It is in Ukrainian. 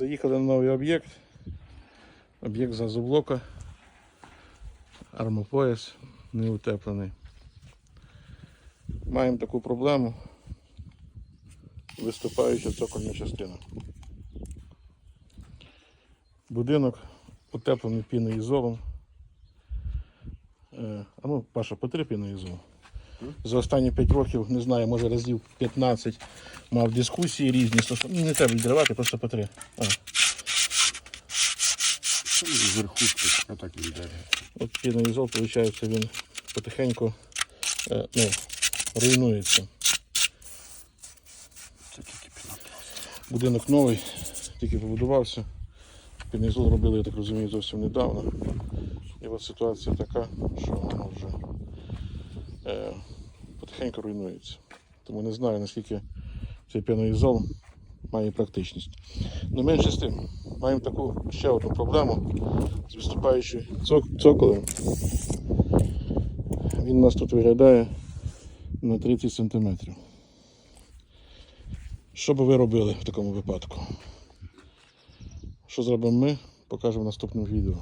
Заїхали на новий об'єкт. Об'єкт газоблока. Армопояс не утеплений. Маємо таку проблему. Виступаюча цокольна частина. Будинок утеплений піноізолом. Е, А ну, Паша, потри піноізол. За останні 5 років, не знаю, може разів 15 мав дискусії різні. стосовно- не треба відривати, просто потри. А, Верхушки, отак він йде. от піноізол, виходить, він потихеньку е, ну, руйнується. Це тільки. Будинок новий, тільки побудувався. Пінізол робили, я так розумію, зовсім недавно. І от ситуація така, що воно вже е, потихеньку руйнується. Тому не знаю, наскільки цей піноізол має практичність. Но менше з тим, маємо таку ще одну проблему з виступаючим цок- цоколем. Він нас тут виглядає на 30 сантиметрів. Що би ви робили в такому випадку? Що зробимо ми, покажемо в наступному відео.